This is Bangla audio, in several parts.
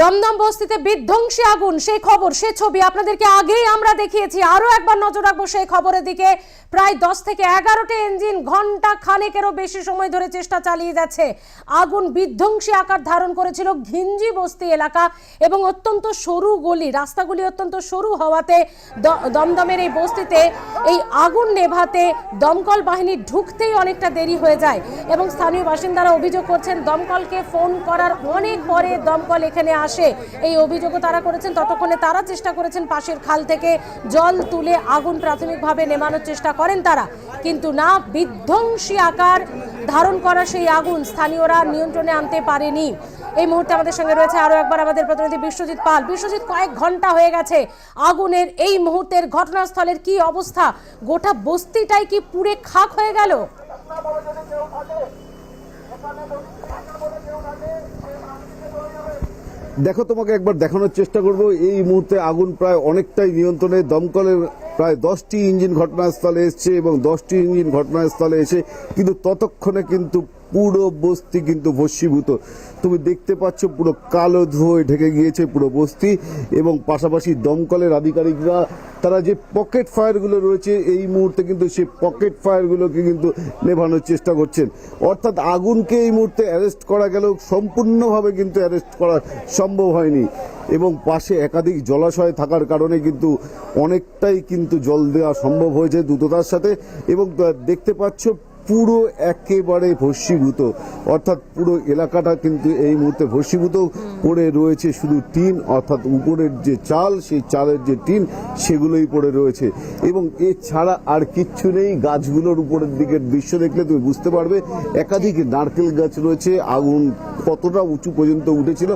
দমদম বস্তিতে বিধ্বংসী আগুন, সেই খবর, সে ছবি আপনাদেরকে আগেই আমরা দেখিয়েছি। আরও একবার নজর রাখব সেই খবরের দিকে। প্রায় দশ থেকে এগারোটি ইঞ্জিন ঘণ্টা খানেকেরও বেশি সময় ধরে চেষ্টা চালিয়ে যাচ্ছে। আগুন বিধ্বংসী আকার ধারণ করেছিল ঘিঞ্জি বস্তি এলাকা এবং অত্যন্ত সরু গলি, রাস্তাগুলি অত্যন্ত সরু হওয়াতে দমদমের এই বস্তিতে এই আগুন নেভাতে দমকল বাহিনী ঢুকতেই অনেকটা দেরি হয়ে যায় এবং স্থানীয় বাসিন্দারা অভিযোগ করছেন, দমকলকে ফোন করার অনেক পরে দমকল এখানে আসে এই অভিযোগও তারা করেছেন। ততক্ষণে তারা চেষ্টা করেছেন পাশের খাল থেকে জল তুলে আগুন প্রাথমিকভাবে নেমানোর চেষ্টা করেন তারা। কিন্তু না, বিধ্বংসী আকার ধারণ করা সেই আগুন স্থানীয়রা নিয়ন্ত্রণে আনতে পারেনি। এই মুহূর্তে আমাদের সঙ্গে রয়েছে আরও একবার আমাদের প্রতিনিধি বিশ্বজিৎ পাল। বিশ্বজিৎ, কয়েক ঘণ্টা হয়ে গেছে আগুনের এই মুহূর্তের ঘটনাস্থলের কি অবস্থা? গোটা বস্তিটাই কি পুড়ে খাক হয়ে গেল? দেখো, তোমাকে একবার দেখানোর চেষ্টা করব। এই মুহূর্তে আগুন প্রায় অনেকটাই নিয়ন্ত্রণে। দমকলের প্রায় দশটি ইঞ্জিন ঘটনাস্থলে এসছে এবং দশটি ইঞ্জিন ঘটনাস্থলে এসে কিন্তু ততক্ষণে কিন্তু পুরো বস্তি কিন্তু ভস্মীভূত। তুমি দেখতে পাচ্ছ পুরো কালো ধোঁয়ে ঢেকে গিয়েছে পুরো বস্তি এবং পাশাপাশি দমকলের আধিকারিকরা, তারা যে পকেট ফায়ারগুলো রয়েছে, এই মুহূর্তে কিন্তু সেই পকেট ফায়ারগুলোকে কিন্তু নেভানোর চেষ্টা করছেন। অর্থাৎ আগুনকে এই মুহূর্তে অ্যারেস্ট করা গেলেও সম্পূর্ণভাবে কিন্তু অ্যারেস্ট করা সম্ভব হয়নি এবং পাশে একাধিক জলাশয় থাকার কারণে কিন্তু অনেকটাই কিন্তু জল দেওয়া সম্ভব হয়েছে দ্রুততার সাথে এবং দেখতে পাচ্ছ পুরো একেবারে ভস্মীভূত। অর্থাৎ পুরো এলাকাটা কিন্তু এই মুহূর্তে ভস্মীভূত পড়ে রয়েছে। শুধু টিন, অর্থাৎ উপরের যে চাল, সেই চালের যে টিন, সেগুলোই পড়ে রয়েছে। এবং এছাড়া আর কিচ্ছু নেই। গাছগুলোর উপরের দিকের দৃশ্য দেখলে তুমি বুঝতে পারবে, একাধিক নারকেল গাছ রয়েছে। আগুন কতটা উঁচু পর্যন্ত উঠেছিল,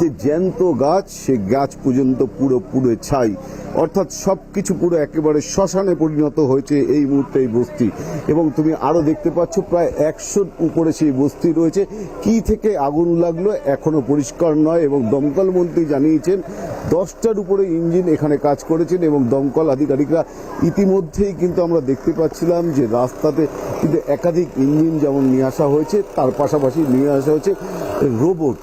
যে জ্যান্ত গাছ, সে গাছ পর্যন্ত পুরো পুরো ছাই। অর্থাৎ সব কিছু পুরো একেবারে শ্মশানে পরিণত হয়েছে এই মুহূর্তে এই বস্তি। এবং তুমি আরও দেখতে পাচ্ছ, প্রায় একশোর উপরে সেই বস্তি রয়েছে। কি থেকে আগুন লাগল এখনও পরিষ্কার নয় এবং দমকল মন্ত্রী জানিয়েছেন, দশটার উপরে ইঞ্জিন এখানে কাজ করেছেন এবং দমকল আধিকারিকরা ইতিমধ্যেই কিন্তু আমরা দেখতে পাচ্ছিলাম যে রাস্তাতে কিন্তু একাধিক ইঞ্জিন যেমন নিয়ে আসা হয়েছে, তার পাশাপাশি নিয়ে আসা হয়েছে রোবট।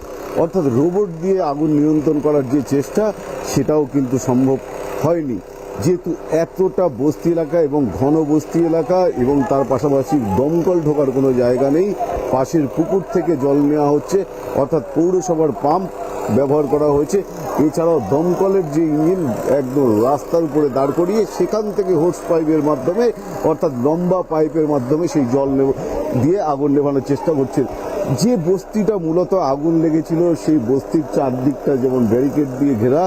অর্থাৎ রোবট দিয়ে আগুন নিয়ন্ত্রণ করার যে চেষ্টা, সেটাও কিন্তু সম্ভব হয়নি। যেহেতু এতটা বস্তি এলাকা এবং ঘন বস্তি এলাকা এবং তার পাশাপাশি দমকল ঢোকার কোনো জায়গা নেই, পাশের পুকুর থেকে জল নেওয়া হচ্ছে, অর্থাৎ পৌরসভার পাম্প ব্যবহার করা হয়েছে। এছাড়াও দমকলের যে ইঞ্জিন একদম রাস্তার উপরে দাঁড় করিয়ে সেখান থেকে হোস পাইপের মাধ্যমে, অর্থাৎ লম্বা পাইপের মাধ্যমে সেই জল দিয়ে আগুন নেভানোর চেষ্টা করছে। যে বস্তিটা মূলত আগুন লেগেছিল, সেই বস্তির চারদিকটা যেমন ব্যারিকেড দিয়ে ঘেরা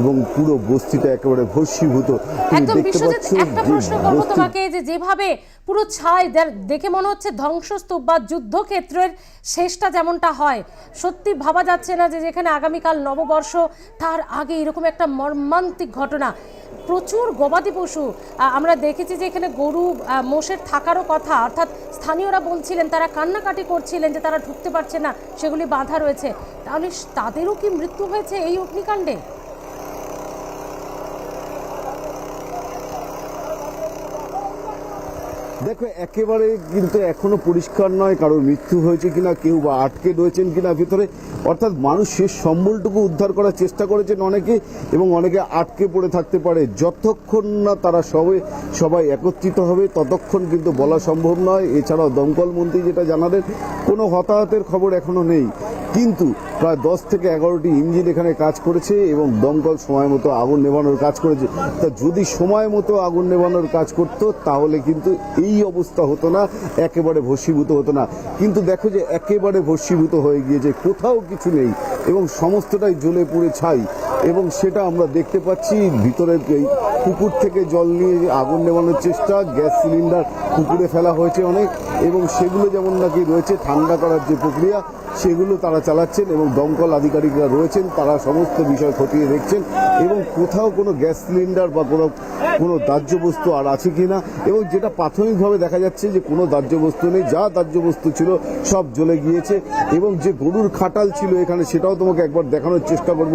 এবং পুরো বস্তিটা একেবারে ভস্মীভূত। তুমি দেখতে বিশ্বজিৎ পাচ্ছ একটা প্রশ্ন করব তোমাকে যে যেভাবে পুরো ছাই দেখে মনে হচ্ছে ধ্বংসস্তূপ বা যুদ্ধক্ষেত্রের শেষটা যেমনটা হয়। সত্যি ভাবা যাচ্ছে না যে যেখানে আগামীকাল নববর্ষ তার আগে এরকম একটা মর্মান্তিক ঘটনা। প্রচুর গবাদি পশু আমরা দেখেছি যে এখানে গরু মোষের থাকারও কথা। অর্থাৎ স্থানীয়রা বলছিলেন তারা কান্নাকাটি করছিলেন যে তারা ঢুকতে পারছে না সেগুলি বাধা রয়েছে। তাহলে তাদেরও কি মৃত্যু হয়েছে এই অগ্নিকাণ্ডে? দেখো, একেবারে কিন্তু এখনও পরিষ্কার নয় কারোর মৃত্যু হয়েছে কিনা, কেউ বা আটকে রয়েছেন কিনা ভিতরে। অর্থাৎ মানুষ শেষ সম্বলটুকু উদ্ধার করার চেষ্টা করেছেন অনেকে এবং অনেকে আটকে পড়ে থাকতে পারে। যতক্ষণ না তারা সবে সবাই একত্রিত হবে, ততক্ষণ কিন্তু বলা সম্ভব নয়। এছাড়াও দমকল মন্ত্রী যেটা জানালেন, কোনো হতাহতের খবর এখনও নেই। কিন্তু প্রায় দশ থেকে এগারোটি ইঞ্জিন এখানে কাজ করেছে এবং দমকল সময় মতো আগুন নেভানোর কাজ করেছে। তা যদি সময় মতো আগুন নেভানোর কাজ করত, তাহলে কিন্তু এই অবস্থা হতো না, একেবারে ভস্মীভূত হতো না। কিন্তু দেখো যে একেবারে ভস্মীভূত হয়ে গিয়েছে, কোথাও কিছু নেই এবং সমস্তটাই জ্বলে পুড়ে ছাই। এবং সেটা আমরা দেখতে পাচ্ছি, ভিতরের এই পুকুর থেকে জল নিয়ে আগুন নেভানোর চেষ্টা, গ্যাস সিলিন্ডার পুকুরে ফেলা হয়েছে অনেক, এবং সেগুলো যেমন নাকি রয়েছে, ঠান্ডা করার যে প্রক্রিয়া, সেগুলো তারা চালাচ্ছেন এবং দমকল আধিকারিকরা রয়েছেন, তারা সমস্ত বিষয় খতিয়ে দেখছেন এবং কোথাও কোনো গ্যাস সিলিন্ডার বা কোনো কোনো দাহ্য বস্তু আর আছে কিনা এবং যেটা প্রাথমিকভাবে দেখা যাচ্ছে যে কোনো দাহ্য বস্তু নেই, যা দাহ্য বস্তু ছিল সব জ্বলে গিয়েছে এবং যে গরুর খাটাল ছিল এখানে সেটাও তোমাকে একবার দেখানোর চেষ্টা করব।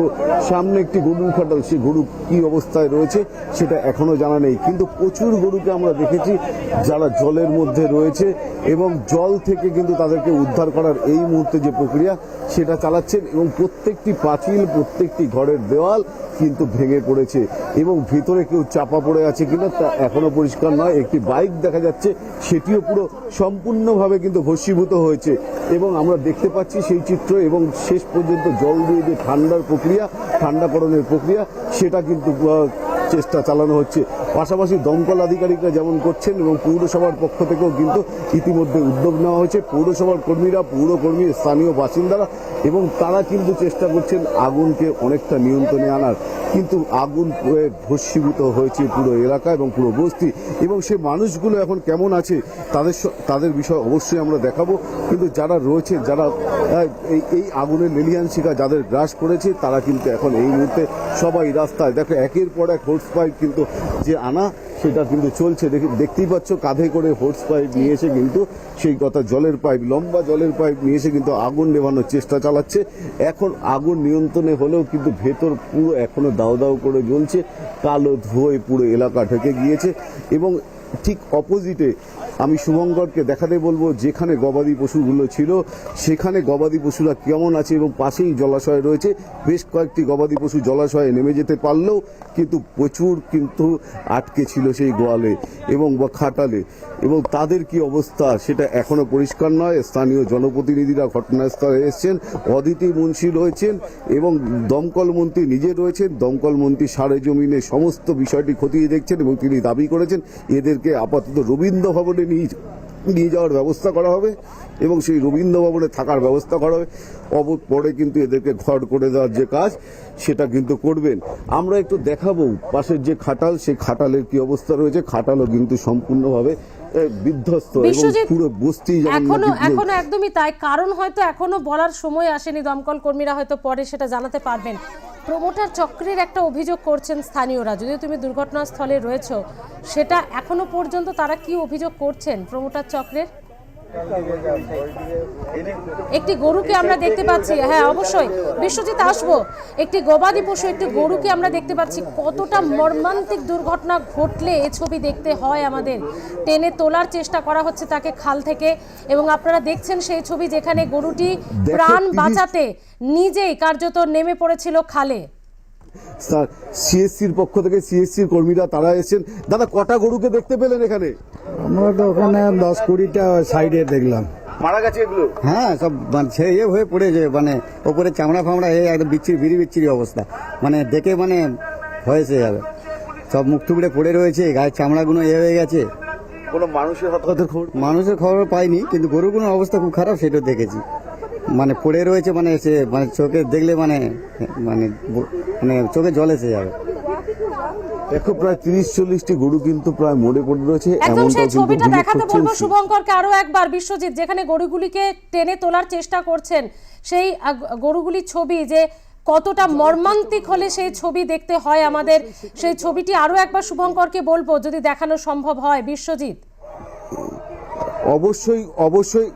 সামনে একটি গরুর খাটাল সেই গরু কি অবস্থায় রয়েছে সেটা এখনও জানা নেই। কিন্তু প্রচুর গরুকে আমরা দেখেছি যারা জলের মধ্যে রয়েছে এবং জল থেকে কিন্তু তাদেরকে উদ্ধার করার এই মুহূর্তে যে প্রক্রিয়া, সেটা চালাচ্ছেন এবং প্রত্যেকটি পাঁচিল, প্রত্যেকটি ঘরের দেওয়াল কিন্তু ভেঙে পড়েছে এবং ভিতরে কেউ চাপা পড়ে আছে কিনা তা এখনও পরিষ্কার নয়। একটি বাইক দেখা যাচ্ছে, সেটিও পুরো সম্পূর্ণভাবে কিন্তু ভস্মীভূত হয়েছে এবং আমরা দেখতে পাচ্ছি সেই চিত্র এবং শেষ পর্যন্ত জল দিয়ে যে ঠান্ডার প্রক্রিয়া ঠান্ডাকরণের প্রক্রিয়া, সেটা কিন্তু চেষ্টা চালানো হচ্ছে। পাশাপাশি দমকল আধিকারিকরা যেমন করছেন এবং পৌরসভার পক্ষ থেকেও কিন্তু ইতিমধ্যে উদ্যোগ নেওয়া হয়েছে। পৌরসভার কর্মীরা, পৌরকর্মী, স্থানীয় বাসিন্দারা এবং তারা কিন্তু চেষ্টা করছেন আগুনকে অনেকটা নিয়ন্ত্রণে আনার। কিন্তু আগুন ভস্মীভূত হয়েছে পুরো এলাকা এবং পুরো বস্তি। এবং সে মানুষগুলো এখন কেমন আছে, তাদের তাদের বিষয় অবশ্যই আমরা দেখাবো। কিন্তু যারা রয়েছে, যারা এই এই আগুনের লেলিয়ান শিকা যাদের গ্রাস করেছে, তারা কিন্তু এখন এই মুহূর্তে সবাই রাস্তায়। দেখো, একের পর এক হোর্স পাইপ কিন্তু যে আনা সেটা কিন্তু চলছে। দেখি- দেখতেই পাচ্ছ, কাঁধে করে হোর্স পাইপ নিয়ে এসে কিন্তু সেই কথা জলের পাইপ লম্বা জলের পাইপ নিয়ে এসে কিন্তু আগুন নেভানোর চেষ্টা চালাচ্ছে। এখন আগুন নিয়ন্ত্রণে হলেও কিন্তু ভেতর পুরো এখনও দাও দাও করে জ্বলছে। কালো ধোঁয়ে পুরো এলাকা ঢেকে গিয়েছে এবং ঠিক অপোজিটে আমি শুভঙ্করকে দেখাতে বলব, যেখানে গবাদি পশুগুলো ছিল, সেখানে গবাদি পশুরা কেমন আছে এবং পাশেই জলাশয় রয়েছে। বেশ কয়েকটি গবাদি পশু জলাশয়ে নেমে যেতে পারলেও কিন্তু প্রচুর কিন্তু আটকে ছিল সেই গোয়ালে এবং বা খাটালে। এবং তাদের কি অবস্থা সেটা এখনও পরিষ্কার নয়। স্থানীয় জনপ্রতিনিধিরা ঘটনাস্থলে এসেছেন, অদিতি মুন্সি রয়েছেন এবং দমকল মন্ত্রী নিজে রয়েছেন। দমকল মন্ত্রী সারে জমিনে সমস্ত বিষয়টি খতিয়ে দেখছেন এবং তিনি দাবি করেছেন, এদেরকে আপাতত রবীন্দ্র ভবনে নিয়ে নিয়ে যাওয়ার ব্যবস্থা করা হবে এবং সেই রবীন্দ্র ভবনে থাকার ব্যবস্থা করা হবে। অব পরে কিন্তু এদেরকে ঘর করে দেওয়ার যে কাজ সেটা কিন্তু করবেন। আমরা একটু দেখাবো পাশের যে খাটাল সেই খাটালের কি অবস্থা রয়েছে। খাটালও কিন্তু সম্পূর্ণভাবে বিধ্বস্ত এবং পুরো বস্তি এখনও একদমই তাই। কারণ হয়তো এখনও বলার সময় আসেনি। দমকল কর্মীরা হয়তো পরে সেটা জানাতে পারবেন। প্রমোটার চক্রের একটা অভিযোগ করছেন স্থানীয়রা। যদি তুমি দুর্ঘটনাস্থলে রয়েছ, সেটা এখনও পর্যন্ত তারা কি অভিযোগ করছেন প্রমোটার চক্রের? একটি গরুকে আমরা দেখতে পাচ্ছি হ্যাঁ অবশ্যই। বিশ্বজিৎ আসব। একটি গবাদি পশু একটি গরুকে আমরা দেখতে পাচ্ছি। কতটা মর্মান্তিক দুর্ঘটনা ঘটলে এ ছবি দেখতে হয় আমাদের। টেনে তোলার চেষ্টা করা হচ্ছে তাকে খাল থেকে। এবং আপনারা দেখছেন সেই ছবি যেখানে গরুটি প্রাণ বাঁচাতে নিজেই কার্যত নেমে পড়েছিল খালে। সিএসসির পক্ষ থেকে সিএসসির কর্মীরা তারা এসেছেন। দাদা কটা গরুকে দেখতে পেলেন এখানে? আমরা তো ওখানে দশ কুড়িটা সাইডে দেখলাম। মারা গেছে এগুলো? হ্যাঁ সব মানে ইয়ে হয়ে পড়েছে মানে ওপরে চামড়া ফামড়া হয়ে একদম বিচ্ছিরি বিড়ি বিচ্ছিরি অবস্থা। মানে দেখে মানে হয়েছে যাবে সব মুখ টুকরে পড়ে রয়েছে গায়ের চামড়াগুলো এ হয়ে গেছে। কোনো মানুষের হতাহতের খবর মানুষের খবর পাইনি কিন্তু গরুগুলোর অবস্থা খুব খারাপ সেটা দেখেছি। মানে পড়ে রয়েছে মানে সে মানে চোখে দেখলে মানে মানে মানে চোখে জল এসে যাবে। দেখো প্রায় তিরিশ চল্লিশটি গরু কিন্তু প্রায় মরে পড়ে রয়েছে একদম সেই ছবিটা দেখাতে বলব শুভঙ্করকে আরও একবার বিশ্বজিৎ যেখানে গরুগুলিকে টেনে তোলার চেষ্টা করছেন সেই গরুগুলির ছবি যে কতটা মর্মান্তিক হলে সেই ছবি দেখতে হয় আমাদের সেই ছবিটি আরও একবার শুভঙ্করকে বলব যদি দেখানো সম্ভব হয় বিশ্বজিৎ। অবশ্যই অবশ্যই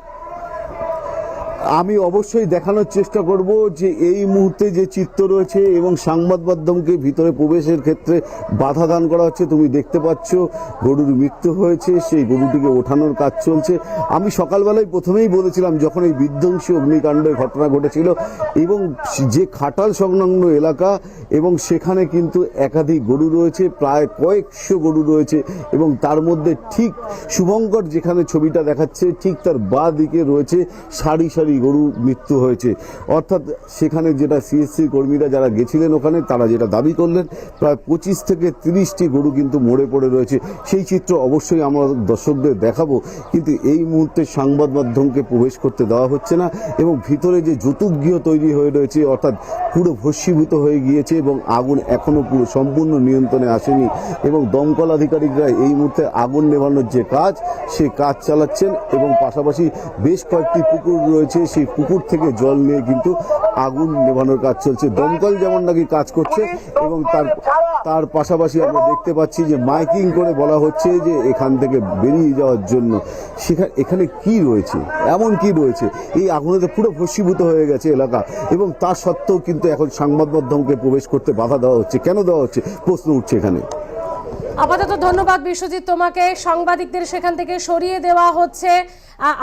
আমি অবশ্যই দেখানোর চেষ্টা করব যে এই মুহূর্তে যে চিত্র রয়েছে এবং সংবাদ মাধ্যমকে ভিতরে প্রবেশের ক্ষেত্রে বাধা দান করা হচ্ছে, তুমি দেখতে পাচ্ছ গরুর মৃত্যু হয়েছে, সেই গরুটিকে ওঠানোর কাজ চলছে। আমি সকালবেলায় প্রথমেই বলেছিলাম, যখন এই বিধ্বংসী অগ্নিকাণ্ডের ঘটনা ঘটেছিল এবং যে খাটাল সংলগ্ন এলাকা এবং সেখানে কিন্তু একাধিক গরু রয়েছে, প্রায় কয়েকশো গরু রয়েছে এবং তার মধ্যে ঠিক শুভঙ্কর যেখানে ছবিটা দেখাচ্ছে, ঠিক তার বা দিকে রয়েছে সারি সারি গরু মৃত্যু হয়েছে। অর্থাৎ সেখানে যেটা সিএসসি কর্মীরা যারা গেছিলেন ওখানে, তারা যেটা দাবি করলেন, প্রায় পঁচিশ থেকে তিরিশটি গরু কিন্তু মরে পড়ে রয়েছে। সেই চিত্র অবশ্যই আমরা দর্শকদের দেখাবো, কিন্তু এই মুহূর্তে সংবাদ মাধ্যমকে প্রবেশ করতে দেওয়া হচ্ছে না এবং ভিতরে যে যতুগৃহ তৈরি হয়ে রয়েছে, অর্থাৎ পুরো ভস্মীভূত হয়ে গিয়েছে এবং আগুন এখনও পুরো সম্পূর্ণ নিয়ন্ত্রণে আসেনি এবং দমকল আধিকারিকরা এই মুহূর্তে আগুন নেভানোর যে কাজ সেই কাজ চালাচ্ছেন এবং পাশাপাশি বেশ কয়েকটি পুকুর রয়েছে, সেই পুকুর থেকে জল নিয়ে কিন্তু আগুন নেভানোর কাজ চলছে। দমকল যেমন নাকি কাজ করছে এবং তার তার পাশাপাশি আমরা দেখতে পাচ্ছি যে মাইকিং করে বলা হচ্ছে যে এখান থেকে বেরিয়ে যাওয়ার জন্য। সেখানে এখানে কি রয়েছে? এমন কি রয়েছে? এই আগুনেতে পুরো ভস্মীভূত হয়ে গেছে এলাকা। এবং তা সত্ত্বেও কিন্তু এখন সংবাদ মাধ্যমকে প্রবেশ করতে বাধা দেওয়া হচ্ছে। কেন দেওয়া হচ্ছে? প্রশ্ন উঠছে এখানে। আপাতত ধন্যবাদ বিশ্বজিৎ, তোমাকে। সাংবাদিকদের সেখান থেকে সরিয়ে দেওয়া হচ্ছে।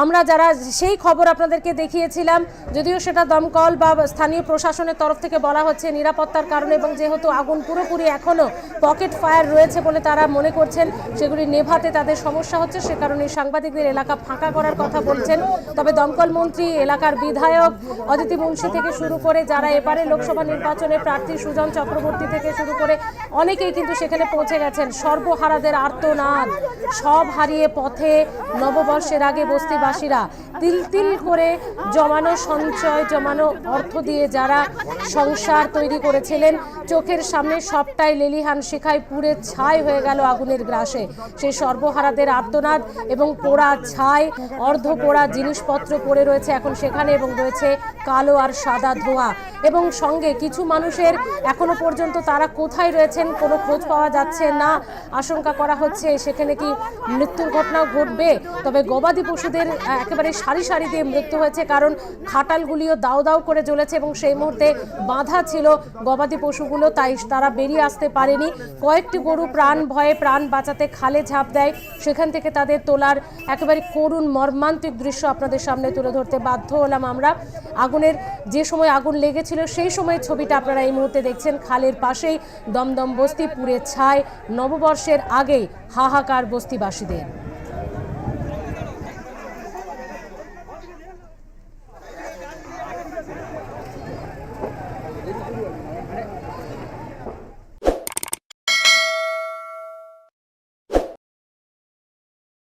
আমরা যারা সেই খবর আপনাদেরকে দেখিয়েছিলাম, যদিও সেটা দমকল বা স্থানীয় প্রশাসনের তরফ থেকে বলা হচ্ছে নিরাপত্তার কারণে এবং যেহেতু আগুন পুরোপুরি এখনও পকেট ফায়ার রয়েছে বলে তারা মনে করছেন, সেগুলি নেভাতে তাদের সমস্যা হচ্ছে, সে কারণে সাংবাদিকদের এলাকা ফাঁকা করার কথা বলছেন। তবে দমকল মন্ত্রী, এলাকার বিধায়ক অদিতি মুন্সি থেকে শুরু করে যারা এবারে লোকসভা নির্বাচনে প্রার্থী সুজন চক্রবর্তী থেকে শুরু করে অনেকেই কিন্তু সেখানে পৌঁছে গেছেন। সর্বহারাদের আর্তনাদ, সব হারিয়ে পথে নববর্ষের আগে বস্তিবাসীরা তিল তিল করে জমানো সঞ্চয়, জমানো অর্থ দিয়ে যারা সংসার তৈরি করেছিলেন, চোখের সামনে সবটাই লেলিহান শিখায় পুড়ে ছাই হয়ে গেল আগুনের গ্রাসে। সেই সর্বহারাদের আর্তনাদ এবং পোড়া ছাই, অর্ধ পোড়া জিনিসপত্র পড়ে রয়েছে এখন সেখানে এবং রয়েছে কালো আর সাদা ধোঁয়া। এবং সঙ্গে কিছু মানুষের এখনও পর্যন্ত তারা কোথায় রয়েছেন, কোনো খোঁজ পাওয়া যাচ্ছে না, আশঙ্কা করা হচ্ছে সেখানে কি মৃত্যুর ঘটনাও ঘটবে? তবে গবাদি পশুদের আহ, একেবারে সারি সারি দিয়ে মৃত্যু হয়েছে কারণ খাটালগুলিও দাও দাও করে জ্বলেছে এবং সেই মুহূর্তে বাঁধা ছিল গবাদি পশুগুলো তাই তারা বেরিয়ে আসতে পারেনি। কয়েকটি গরু প্রাণ ভয়ে প্রাণ বাঁচাতে খালে ঝাঁপ দেয়। সেখান থেকে তাদের তোলার একেবারে করুণ মর্মান্তিক দৃশ্য আপনাদের সামনে তুলে ধরতে বাধ্য হলাম আমরা। আগুনের যে সময় আগুন লেগেছিল সেই সময় ছবিটা আপনারা এই মুহূর্তে দেখছেন। খালের পাশেই দমদম বস্তি পুড়ে ছায় নববর্ষের আগেই হাহাকার বস্তিবাসীদের।